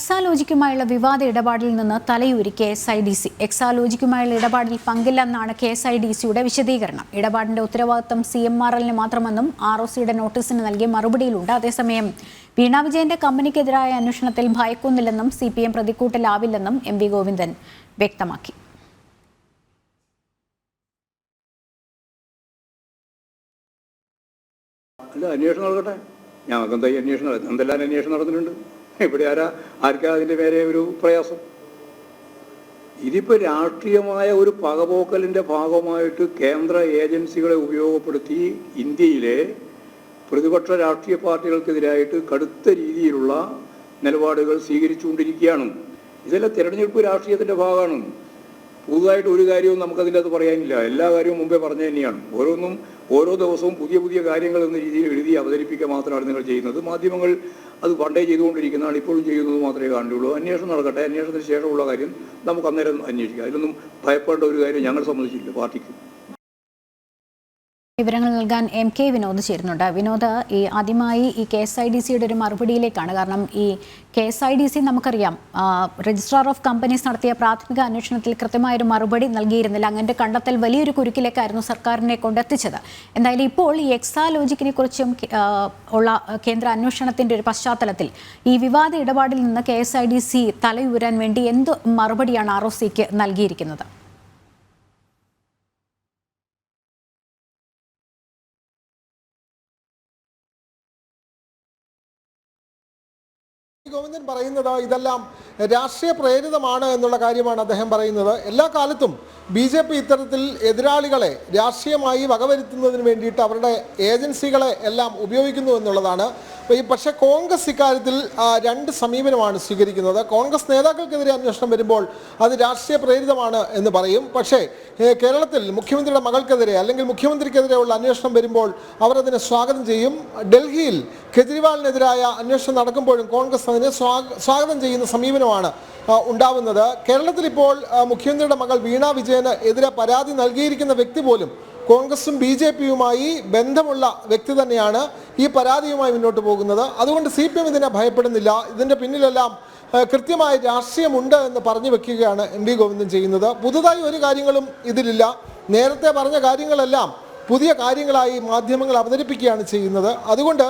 എക്സാലോജിക്കുമായുള്ള വിവാദ ഇടപാടിൽ നിന്ന് തലയൂരി K S I D C. എക്സാലോജിക്കുമായുള്ള ഇടപാടിൽ പങ്കില്ലെന്നാണ് കെ എസ് ഐ ഡി സിയുടെ വിശദീകരണം. ഇടപാടിന്റെ ഉത്തരവാദിത്തം സി എം ആർ എല്ലിന് മാത്രമെന്നും ആർ ഒ സിയുടെ നോട്ടീസിന് നൽകിയ മറുപടിയിലുണ്ട് അതേസമയം. വീണ വിജയന്റെ കമ്പനിക്കെതിരായ അന്വേഷണത്തിൽ ഭയക്കുന്നില്ലെന്നും സി പി എം പ്രതിക്കൂട്ടിലാവില്ലെന്നും എം വി ഗോവിന്ദൻ വ്യക്തമാക്കി. അന്വേഷണം നടക്കട്ടെ. ഞങ്ങൾക്ക് എന്തായി അന്വേഷണം എന്തെല്ലാം അന്വേഷണം നടന്നിട്ടുണ്ട്? ഇവിടെ ആരാ? ആർക്കാ അതിന്റെ മേലെ ഒരു പ്രയാസം? ഇതിപ്പോൾ രാഷ്ട്രീയമായ ഒരു പകപോക്കലിന്റെ ഭാഗമായിട്ട് കേന്ദ്ര ഏജൻസികളെ ഉപയോഗപ്പെടുത്തി ഇന്ത്യയിലെ പ്രതിപക്ഷ രാഷ്ട്രീയ പാർട്ടികൾക്കെതിരായിട്ട് കടുത്ത രീതിയിലുള്ള നിലപാടുകൾ സ്വീകരിച്ചുകൊണ്ടിരിക്കുകയാണ്. ഇതെല്ലാം തിരഞ്ഞെടുപ്പ് രാഷ്ട്രീയത്തിന്റെ ഭാഗമാണ്. പുതുതായിട്ട് ഒരു കാര്യവും നമുക്കതിന്റെ അത് പറയാനില്ല. എല്ലാ കാര്യവും മുമ്പേ പറഞ്ഞു തന്നെയാണ്. ഓരോന്നും ഓരോ ദിവസവും പുതിയ പുതിയ കാര്യങ്ങൾ എന്ന രീതിയിൽ എഴുതി അവതരിപ്പിക്കുക മാത്രമാണ് നിങ്ങൾ ചെയ്യുന്നത്. മാധ്യമങ്ങൾ അത് പണ്ടേ ചെയ്തുകൊണ്ടിരിക്കുന്നതാണ് ഇപ്പോഴും ചെയ്യുന്നത് മാത്രമേ കാണുള്ളൂ അന്വേഷണം നടക്കട്ടെ. അന്വേഷണത്തിന് ശേഷമുള്ള കാര്യം നമുക്ക് അന്നേരം അന്വേഷിക്കാം. അതിലൊന്നും ഭയപ്പെടേണ്ട ഒരു കാര്യം ഞങ്ങൾ സംബന്ധിച്ചില്ല പാർട്ടിക്ക്. വിവരങ്ങൾ നൽകാൻ എം കെ വിനോദ് ചേരുന്നുണ്ട്. വിനോദ് ഈ ആദ്യമായി ഈ കെ എസ് ഐ ഡി സിയുടെ ഒരു മറുപടിയിലേക്കാണ്. കാരണം ഈ K S I D C നമുക്കറിയാം രജിസ്ട്രാർ ഓഫ് കമ്പനീസ് നടത്തിയ പ്രാഥമിക അന്വേഷണത്തിൽ കൃത്യമായൊരു മറുപടി നൽകിയിരുന്നില്ല. അങ്ങനെ കണ്ടെത്തൽ വലിയൊരു കുരുക്കിലേക്കായിരുന്നു സർക്കാരിനെ കൊണ്ടെത്തിച്ചത്. എന്തായാലും ഇപ്പോൾ ഈ എക്സാലോജിക്കിനെ കുറിച്ചും ഉള്ള കേന്ദ്ര അന്വേഷണത്തിന്റെ ഒരു പശ്ചാത്തലത്തിൽ ഈ വിവാദ ഇടപാടിൽ നിന്ന് K S I D C തലയുരാൻ വേണ്ടി എന്ത് മറുപടിയാണ് ആർ ഒ സിക്ക് നൽകിയിരിക്കുന്നത്? ഗോവിന്ദൻ പറയുന്നത് ഇതെല്ലാം രാഷ്ട്രീയ പ്രേരിതമാണ് എന്നുള്ള കാര്യമാണ് അദ്ദേഹം പറയുന്നത്. എല്ലാ കാലത്തും ബി ജെ പി ഇത്തരത്തിൽ എതിരാളികളെ രാഷ്ട്രീയമായി വകവരുത്തുന്നതിന് വേണ്ടിയിട്ട് അവരുടെ ഏജൻസികളെ എല്ലാം ഉപയോഗിക്കുന്നു എന്നുള്ളതാണ് പക്ഷേ കോൺഗ്രസ് ഇക്കാര്യത്തിൽ രണ്ട് സമീപനമാണ് സ്വീകരിക്കുന്നത്. കോൺഗ്രസ് നേതാക്കൾക്കെതിരെ അന്വേഷണം വരുമ്പോൾ അത് രാഷ്ട്രീയ പ്രേരിതമാണ് എന്ന് പറയും. പക്ഷേ കേരളത്തിൽ മുഖ്യമന്ത്രിയുടെ മകൾക്കെതിരെ അല്ലെങ്കിൽ മുഖ്യമന്ത്രിക്കെതിരെയുള്ള അന്വേഷണം വരുമ്പോൾ അവർ അതിനെ സ്വാഗതം ചെയ്യും. ഡൽഹിയിൽ കെജ്രിവാളിനെതിരായ അന്വേഷണം നടക്കുമ്പോഴും കോൺഗ്രസ് അതിനെ സ്വാഗതം ചെയ്യുന്ന സമീപനമാണ് ഉണ്ടാവുന്നത്. കേരളത്തിൽ ഇപ്പോൾ മുഖ്യമന്ത്രിയുടെ മകൾ വീണ വിജയന് എതിരെ പരാതി നൽകിയിരിക്കുന്ന വ്യക്തി പോലും കോൺഗ്രസും ബി ജെ പിയുമായി ബന്ധമുള്ള വ്യക്തി തന്നെയാണ് ഈ പരാതിയുമായി മുന്നോട്ട് പോകുന്നത്. അതുകൊണ്ട് സി പി എം ഇതിനെ ഭയപ്പെടുന്നില്ല. ഇതിന്റെ പിന്നിലെല്ലാം കൃത്യമായ രാഷ്ട്രീയമുണ്ട് എന്ന് പറഞ്ഞു വെക്കുകയാണ് എം വി ഗോവിന്ദൻ ചെയ്യുന്നത്. പുതുതായി ഒരു കാര്യങ്ങളും ഇതിലില്ല. നേരത്തെ പറഞ്ഞ കാര്യങ്ങളെല്ലാം പുതിയ കാര്യങ്ങളായി മാധ്യമങ്ങൾ അവതരിപ്പിക്കുകയാണ് ചെയ്യുന്നത്. അതുകൊണ്ട്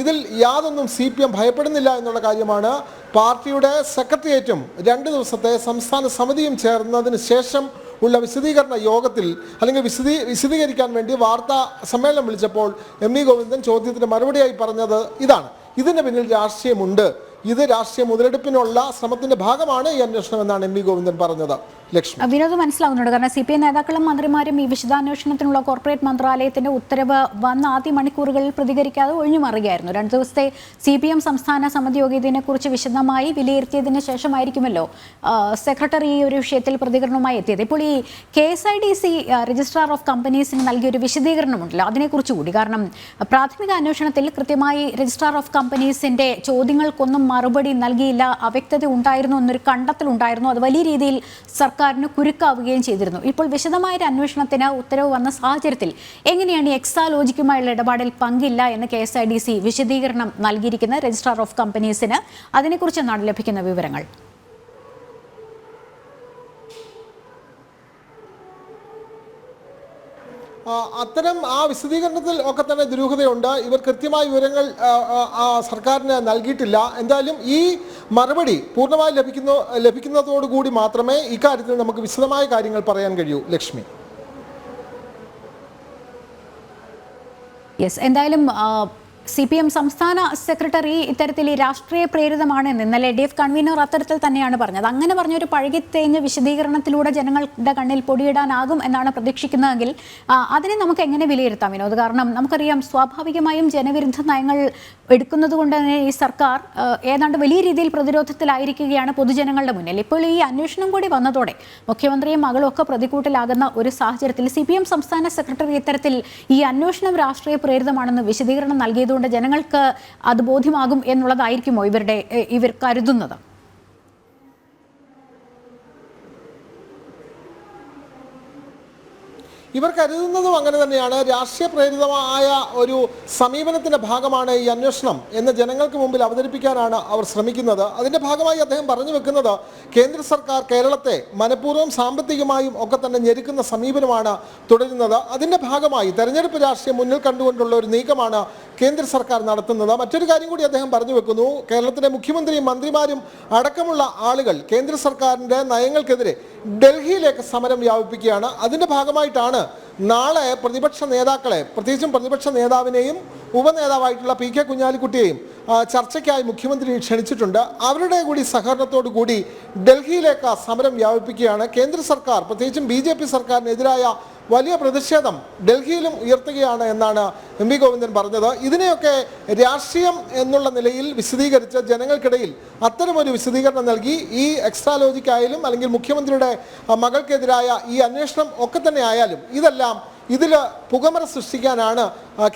ഇതിൽ യാതൊന്നും സി പി എം ഭയപ്പെടുന്നില്ല എന്നുള്ള കാര്യമാണ് പാർട്ടിയുടെ സെക്രട്ടേറിയറ്റും രണ്ട് ദിവസത്തെ സംസ്ഥാന സമിതിയും ചേർന്നതിന് ശേഷം ഉള്ള വിശദീകരണ യോഗത്തിൽ അല്ലെങ്കിൽ വിശദീ വിശദീകരിക്കാൻ വേണ്ടി വാർത്താ സമ്മേളനം വിളിച്ചപ്പോൾ എം വി ഗോവിന്ദൻ ചോദ്യത്തിന് മറുപടിയായി പറഞ്ഞത് ഇതാണ്. ഇതിന്റെ പിന്നിൽ രാഷ്ട്രീയമുണ്ട്. ഇത് രാഷ്ട്രീയ മുതലെടുപ്പിനുള്ള ശ്രമത്തിന്റെ ഭാഗമാണ് ഈ അന്വേഷണം എന്നാണ് എം വി ഗോവിന്ദൻ പറഞ്ഞത്. ലക്ഷ്മി. വിനോദ് മനസ്സിലാവുന്നുണ്ട്. കാരണം സി പി ഐ നേതാക്കളും മന്ത്രിമാരും ഈ വിശദാന്വേഷണത്തിനുള്ള കോർപ്പറേറ്റ് മന്ത്രാലയത്തിന്റെ ഉത്തരവ് വന്ന ആദ്യ മണിക്കൂറുകളിൽ പ്രതികരിക്കാതെ ഒഴിഞ്ഞു മാറുകയായിരുന്നു. രണ്ടു ദിവസത്തെ സി പി എം സംസ്ഥാന സമിതി യോഗ്യതയെ ഇതിനെക്കുറിച്ച് വിശദമായി വിലയിരുത്തിയതിന് ശേഷമായിരിക്കുമല്ലോ സെക്രട്ടറി ഈ ഒരു വിഷയത്തിൽ പ്രതികരണവുമായി എത്തിയത്. ഇപ്പോൾ ഈ K S I D C registrar of കമ്പനീസിന് നൽകിയ ഒരു വിശദീകരണമുണ്ടല്ലോ. അതിനെക്കുറിച്ച് കൂടി. കാരണം പ്രാഥമിക അന്വേഷണത്തിൽ കൃത്യമായി രജിസ്ട്രാർ ഓഫ് കമ്പനീസിന്റെ ചോദ്യങ്ങൾക്കൊന്നും മറുപടി നൽകിയില്ല. അവ്യക്തത ഉണ്ടായിരുന്നു എന്നൊരു കണ്ടെത്തൽ ഉണ്ടായിരുന്നു. അത് വലിയ രീതിയിൽ സർക്കാരിന് കുരുക്കാവുകയും ചെയ്തിരുന്നു. ഇപ്പോൾ വിശദമായ ഒരു അന്വേഷണത്തിന് ഉത്തരവ് വന്ന സാഹചര്യത്തിൽ എങ്ങനെയാണ് ഈ എക്സാലോജിക്കുമായുള്ള ഇടപാടിൽ പങ്കില്ല എന്ന് K S I D C വിശദീകരണം നൽകിയിരിക്കുന്ന രജിസ്ട്രാർ ഓഫ് കമ്പനീസിന് അതിനെക്കുറിച്ച് നാട് ലഭിക്കുന്ന വിവരങ്ങൾ? അത്തരം ആ വിശദീകരണത്തിൽ ഒക്കെ തന്നെ ദുരൂഹതയുണ്ട്. ഇവർ കൃത്യമായ വിവരങ്ങൾ സർക്കാരിന് നൽകിയിട്ടില്ല. എന്തായാലും ഈ മറുപടി പൂർണമായി ലഭിക്കുന്ന ലഭിക്കുന്നതോടുകൂടി മാത്രമേ ഇക്കാര്യത്തിൽ നമുക്ക് വിശദമായ കാര്യങ്ങൾ പറയാൻ കഴിയൂ. ലക്ഷ്മി. യെസ് എന്തായാലും സി പി എം സംസ്ഥാന സെക്രട്ടറി ഇത്തരത്തിൽ രാഷ്ട്രീയ പ്രേരിതമാണെന്ന് ഇന്നലെ ഡി എഫ് കൺവീനർ അത്തരത്തിൽ തന്നെയാണ് പറഞ്ഞത്. അങ്ങനെ പറഞ്ഞൊരു പഴകിത്തേഞ്ഞ വിശദീകരണത്തിലൂടെ ജനങ്ങളുടെ കണ്ണിൽ പൊടിയിടാനാകും എന്നാണ് പ്രതീക്ഷിക്കുന്നതെങ്കിൽ അതിനെ നമുക്ക് എങ്ങനെ വിലയിരുത്താം വിനോദ്? കാരണം നമുക്കറിയാം സ്വാഭാവികമായും ജനവിരുദ്ധ നയങ്ങൾ എടുക്കുന്നത് കൊണ്ട് തന്നെ ഈ സർക്കാർ ഏതാണ്ട് വലിയ രീതിയിൽ പ്രതിരോധത്തിലായിരിക്കുകയാണ് പൊതുജനങ്ങളുടെ മുന്നിൽ. ഇപ്പോൾ ഈ അന്വേഷണം കൂടി വന്നതോടെ മുഖ്യമന്ത്രിയും മകളും ഒക്കെ പ്രതികൂട്ടിലാകുന്ന ഒരു സാഹചര്യത്തിൽ സി സംസ്ഥാന സെക്രട്ടറി ഇത്തരത്തിൽ ഈ അന്വേഷണം രാഷ്ട്രീയ പ്രേരിതമാണെന്ന് വിശദീകരണം നൽകിയതുകൊണ്ട് ജനങ്ങൾക്ക് അത് ബോധ്യമാകും എന്നുള്ളതായിരിക്കുമോ ഇവരുടെ ഇവർ കരുതുന്നത്? ഇവർ കരുതുന്നതും അങ്ങനെ തന്നെയാണ്. രാഷ്ട്രീയ പ്രേരിതമായ ഒരു സമീപനത്തിന്റെ ഭാഗമാണ് ഈ അന്വേഷണം എന്ന് ജനങ്ങൾക്ക് മുമ്പിൽ അവതരിപ്പിക്കാനാണ് അവർ ശ്രമിക്കുന്നത്. അതിന്റെ ഭാഗമായി അദ്ദേഹം പറഞ്ഞു വെക്കുന്നത് കേന്ദ്ര സർക്കാർ കേരളത്തെ മനഃപൂർവം സാമ്പത്തികമായും ഒക്കെ തന്നെ ഞെരുക്കുന്ന സമീപനമാണ് തുടരുന്നത്. അതിന്റെ ഭാഗമായി തെരഞ്ഞെടുപ്പ് രാഷ്ട്രീയം മുന്നിൽ കണ്ടുകൊണ്ടുള്ള ഒരു നീക്കമാണ് കേന്ദ്ര സർക്കാർ നടത്തുന്നത്. മറ്റൊരു കാര്യം കൂടി അദ്ദേഹം പറഞ്ഞു വെക്കുന്നു. കേരളത്തിലെ മുഖ്യമന്ത്രിയും മന്ത്രിമാരും അടക്കമുള്ള ആളുകൾ കേന്ദ്ര സർക്കാരിന്റെ നയങ്ങൾക്കെതിരെ ഡൽഹിയിലേക്ക് സമരം വ്യാപിപ്പിക്കുകയാണ്. അതിന്റെ ഭാഗമായിട്ടാണ് നാളെ പ്രതിപക്ഷ നേതാക്കളെ പ്രത്യേകിച്ചും പ്രതിപക്ഷ നേതാവിനെയും ഉപനേതാവായിട്ടുള്ള പി കെ കുഞ്ഞാലിക്കുട്ടിയെയും ചർച്ചയ്ക്കായി മുഖ്യമന്ത്രി ക്ഷണിച്ചിട്ടുണ്ട്. അവരുടെ കൂടി സഹകരണത്തോടു കൂടി ഡൽഹിയിലേക്ക് സമരം വ്യാപിപ്പിക്കുകയാണ്. കേന്ദ്ര സർക്കാർ പ്രത്യേകിച്ചും ബി ജെ പി സർക്കാരിനെതിരായ വലിയ പ്രതിഷേധം ഡൽഹിയിലും ഉയർത്തുകയാണ് എന്നാണ് എം വി ഗോവിന്ദൻ പറഞ്ഞത്. ഇതിനെയൊക്കെ രാഷ്ട്രീയം എന്നുള്ള നിലയിൽ വിശദീകരിച്ച് ജനങ്ങൾക്കിടയിൽ അത്തരമൊരു വിശദീകരണം നൽകി. ഈ എക്സ്ട്രാ എക്സ്ട്രാലോജിക്കായാലും അല്ലെങ്കിൽ മുഖ്യമന്ത്രിയുടെ മകൾക്കെതിരായ ഈ അന്വേഷണം ഒക്കെ തന്നെ ആയാലും ഇതെല്ലാം ഇതിൽ പുകമറ സൃഷ്ടിക്കാനാണ്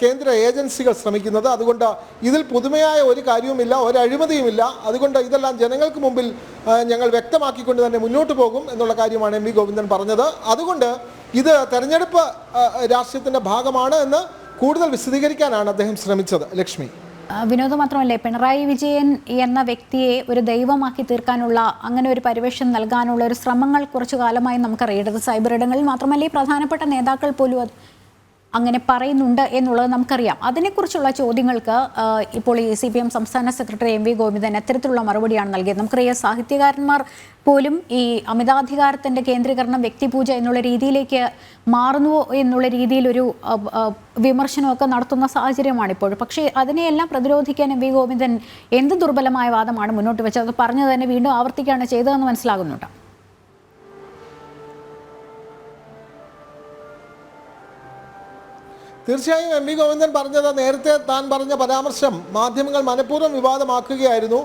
കേന്ദ്ര ഏജൻസികൾ ശ്രമിക്കുന്നത്. അതുകൊണ്ട് ഇതിൽ പുതുമയായ ഒരു കാര്യവുമില്ല ഒരു അഴിമതിയുമില്ല. അതുകൊണ്ട് ഇതെല്ലാം ജനങ്ങൾക്ക് മുമ്പിൽ ഞങ്ങൾ വ്യക്തമാക്കിക്കൊണ്ട് തന്നെ മുന്നോട്ട് പോകും എന്നുള്ള കാര്യമാണ് എം വി ഗോവിന്ദൻ പറഞ്ഞത്. അതുകൊണ്ട് ഇത് തെരഞ്ഞെടുപ്പ് രാഷ്ട്രീയത്തിന്റെ ഭാഗമാണ് എന്ന് കൂടുതൽ വിശദീകരിക്കാനാണ് അദ്ദേഹം ശ്രമിച്ചത്. ലക്ഷ്മി. വിനോദ് മാത്രമല്ല പിണറായി വിജയൻ എന്ന വ്യക്തിയെ ഒരു ദൈവമാക്കി തീർക്കാനുള്ള അങ്ങനെ ഒരു പരിവേഷം നൽകാനുള്ള ഒരു ശ്രമങ്ങൾ കുറച്ചു കാലമായി നമുക്കറിയേണ്ടത്. സൈബർ ഇടങ്ങളിൽ മാത്രമല്ല ഈ പ്രധാനപ്പെട്ട നേതാക്കൾ പോലും അങ്ങനെ പറയുന്നുണ്ട് എന്നുള്ളത് നമുക്കറിയാം. അതിനെക്കുറിച്ചുള്ള ചോദ്യങ്ങൾക്ക് ഇപ്പോൾ ഈ സി പി എം സംസ്ഥാന സെക്രട്ടറി എം വി ഗോവിന്ദൻ അത്തരത്തിലുള്ള മറുപടിയാണ് നൽകിയത്. നമുക്കറിയാം സാഹിത്യകാരന്മാർ പോലും ഈ അമിതാധികാരത്തിന്റെ കേന്ദ്രീകരണം വ്യക്തിപൂജ എന്നുള്ള രീതിയിലേക്ക് മാറുന്നുവോ എന്നുള്ള രീതിയിലൊരു വിമർശനമൊക്കെ നടത്തുന്ന സാഹചര്യമാണ് ഇപ്പോൾ പക്ഷേ അതിനെയെല്ലാം പ്രതിരോധിക്കാൻ എം വി ഗോവിന്ദൻ എന്ത് ദുർബലമായ വാദമാണ് മുന്നോട്ട് വെച്ചത്? അത് പറഞ്ഞു തന്നെ വീണ്ടും ആവർത്തിക്കുകയാണ് ചെയ്തതെന്ന് മനസ്സിലാകുന്നുണ്ട്. തീർച്ചയായും എം വി ഗോവിന്ദൻ പറഞ്ഞത് നേരത്തെ താൻ പറഞ്ഞ പരാമർശം മാധ്യമങ്ങൾ മനഃപൂർവം വിവാദമാക്കുകയായിരുന്നു.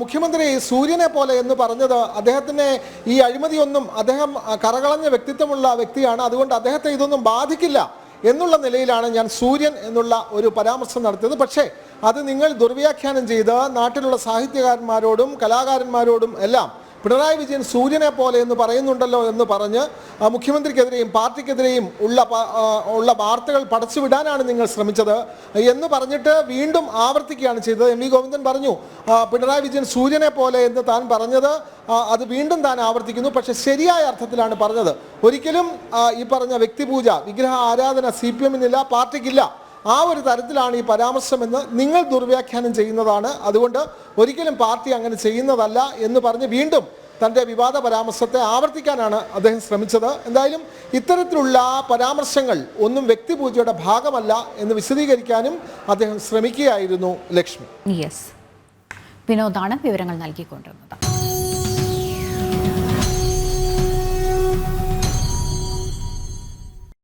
മുഖ്യമന്ത്രി സൂര്യനെ പോലെ എന്ന് പറഞ്ഞത് അദ്ദേഹത്തിന് ഈ അഴിമതിയൊന്നും അദ്ദേഹം കറകളഞ്ഞ വ്യക്തിത്വമുള്ള വ്യക്തിയാണ്. അതുകൊണ്ട് അദ്ദേഹത്തെ ഇതൊന്നും ബാധിക്കില്ല എന്നുള്ള നിലയിലാണ് ഞാൻ സൂര്യൻ എന്നുള്ള ഒരു പരാമർശം നടത്തിയത്. പക്ഷേ അത് നിങ്ങൾ ദുർവ്യാഖ്യാനം ചെയ്ത് നാട്ടിലുള്ള സാഹിത്യകാരന്മാരോടും കലാകാരന്മാരോടും എല്ലാം പിണറായി വിജയൻ സൂര്യനെ പോലെ എന്ന് പറയുന്നുണ്ടല്ലോ എന്ന് പറഞ്ഞ് മുഖ്യമന്ത്രിക്കെതിരെയും പാർട്ടിക്കെതിരെയും ഉള്ള ഉള്ള വാർത്തകൾ പടച്ചുവിടാനാണ് നിങ്ങൾ ശ്രമിച്ചത്. എന്ന് പറഞ്ഞിട്ട് വീണ്ടും ആവർത്തിക്കുകയാണ് ചെയ്തത്. എം വി ഗോവിന്ദൻ പറഞ്ഞു പിണറായി വിജയൻ സൂര്യനെ പോലെ എന്ന് താൻ പറഞ്ഞത് അത് വീണ്ടും താൻ ആവർത്തിക്കുന്നു. പക്ഷെ ശരിയായ അർത്ഥത്തിലാണ് പറഞ്ഞത്. ഒരിക്കലും ഈ പറഞ്ഞ വ്യക്തിപൂജ വിഗ്രഹ ആരാധന സി പി എമ്മിനില്ല പാർട്ടിക്കില്ല. ആ ഒരു തരത്തിലാണ് ഈ പരാമർശമെന്ന് നിങ്ങൾ ദുർവ്യാഖ്യാനം ചെയ്യുന്നതാണ്. അതുകൊണ്ട് ഒരിക്കലും പാർട്ടി അങ്ങനെ ചെയ്യുന്നതല്ല എന്ന് പറഞ്ഞ് വീണ്ടും തന്റെ വിവാദ പരാമർശത്തെ ആവർത്തിക്കാനാണ് അദ്ദേഹം ശ്രമിച്ചത്. എന്തായാലും ഇത്തരത്തിലുള്ള പരാമർശങ്ങൾ ഒന്നും വ്യക്തിപൂജയുടെ ഭാഗമല്ല എന്ന് വിശദീകരിക്കാനും അദ്ദേഹം ശ്രമിക്കുകയായിരുന്നു ലക്ഷ്മി. യെസ് വിനോദാണ് വിവരങ്ങൾ നൽകിക്കൊണ്ടിരുന്നത്.